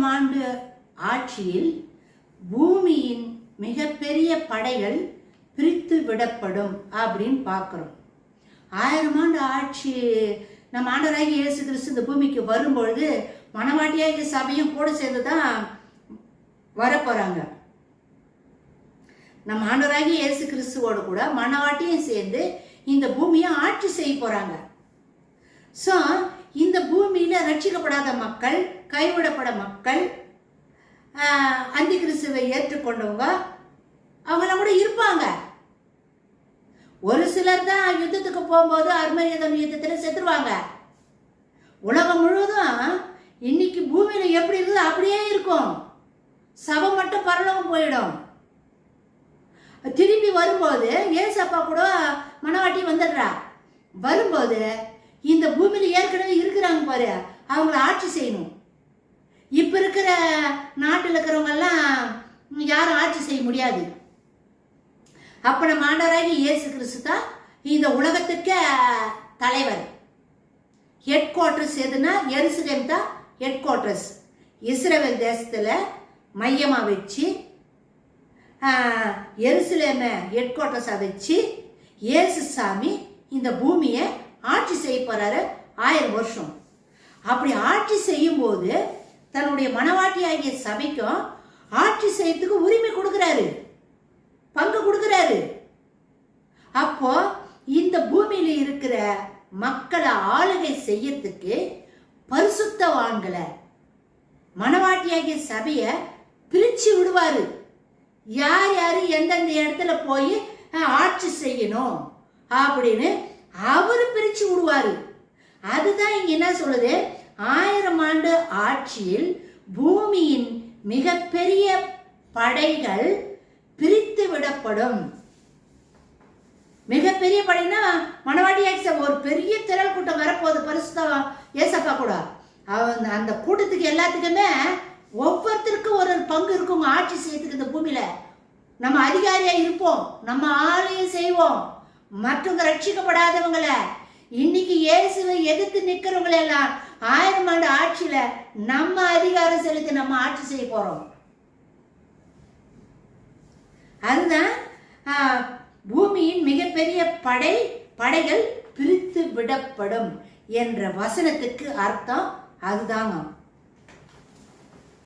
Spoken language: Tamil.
ஆயிரம் ஆண்டு ஆட்சியில் பூமியின் மிகப்பெரிய படைகள் பிரித்து விடப்படும் அப்படின்னு பார்க்குறோம். ஆயிரம் ஆண்டு ஆட்சி நம்ம ஆண்டராகி இயேசு கிறிஸ்து இந்த பூமிக்கு வரும்பொழுது மணவாட்டியாக சபையும் கூட சேர்ந்து தான் வரப்போகிறாங்க நம்ம ஆண்டராகி இயேசு கிறிஸ்துவோடு கூட மனவாட்டியும் சேர்ந்து இந்த பூமியை ஆட்சி செய்ய போகிறாங்க ஸோ இந்த பூமியில் ரட்சிக்கப்படாத மக்கள் கைவிடப்பட மக்கள் அந்தி கிறிஸ்துவை ஏற்றுக்கொண்டவங்க அவங்களாம் கூட இருப்பாங்க. ஒரு சிலர் தான் யுத்தத்துக்கு போகும்போது அருமையுதம் யுத்தத்தில் செத்துருவாங்க. உலகம் முழுவதும் இன்னைக்கு பூமியில் எப்படி இருக்குது அப்படியே இருக்கும். சபை மட்டும் பரலோகம் போயிடும். திரும்பி வரும்போது ஏசப்பா கூட மனவாட்டி வந்துடுறா வரும்போது இந்த பூமியில் ஏற்கனவே இருக்கிறாங்க பாரு. அவங்கள ஆட்சி செய்யணும். இப்போ இருக்கிற நாட்டில் இருக்கிறவங்கெல்லாம் யாரும் ஆட்சி செய்ய முடியாது. அப்போ நம்ம ஆண்டவராகி இயேசு கிறிஸ்து தான் இந்த உலகத்துக்கு தலைவர். ஹெட் குவார்டர்ஸ் எதுனா எருசலேம் தான் ஹெட் குவார்டர்ஸ் இஸ்ரேல் தேசத்தில் மையமாக வச்சு எருசலேமை ஹெட் குவார்டர்ஸாக வச்சு இயேசு சாமி இந்த பூமியை ஆட்சி செய்ய போறாரு ஆயிரம் வருஷம். அப்படி ஆட்சி செய்யும் போது தன்னுடைய மனவாட்டியாகிய சபைக்கும் ஆட்சி செய்யறதுக்கு உரிமை கொடுக்குறாரு. பங்கு கொடுக்குறாரு. அப்போ இந்த பூமியில இருக்கிற மக்களை ஆளுகை செய்யறதுக்கு பரிசுத்தவான்களை மனவாட்டியாகிய சபையை பிரிச்சு விடுவாரு. யார் யார் எந்தெந்த இடத்துல போய் ஆட்சி செய்யணும் அப்படின்னு அவர் பிரிச்சு விடுவாரு. அதுதான் இங்க என்ன சொல்லுது? ஆயிரம் ஆண்டு ஆட்சியில் பூமியின் மிகப்பெரிய படைகள் பிரித்து விடப்படும். மிகப்பெரிய படைனா மணவாடி ஆக்ச ஒரு பெரிய திரள் கூட்டம் வரப்போகுது பரிசுத்தம் ஏசப்பா கூட. அவன் அந்த கூட்டத்துக்கு எல்லாத்துக்குமே ஒவ்வொருத்தருக்கும் ஒரு ஒரு பங்கு இருக்குங்க ஆட்சி செய்யறதுக்கு இந்த பூமியில. நம்ம அதிகாரியா இருப்போம். நம்ம ஆலயம் செய்வோம். மற்றவங்க ரட்சிக்கப்படாதவங்கள. இன்னைக்கு இயேசுவை எதிர்த்து நிக்கிறவங்கள எல்லாம் ஆயிரம் ஆண்டு ஆட்சியில நம்ம அதிகாரம் செலுத்தி நம்ம ஆட்சி செய்ய போறோம். அதுதான் பூமியின் மிகப்பெரிய படை படைகள் பிரித்து விடப்படும் என்ற வசனத்துக்கு அர்த்தம் அதுதாங்க.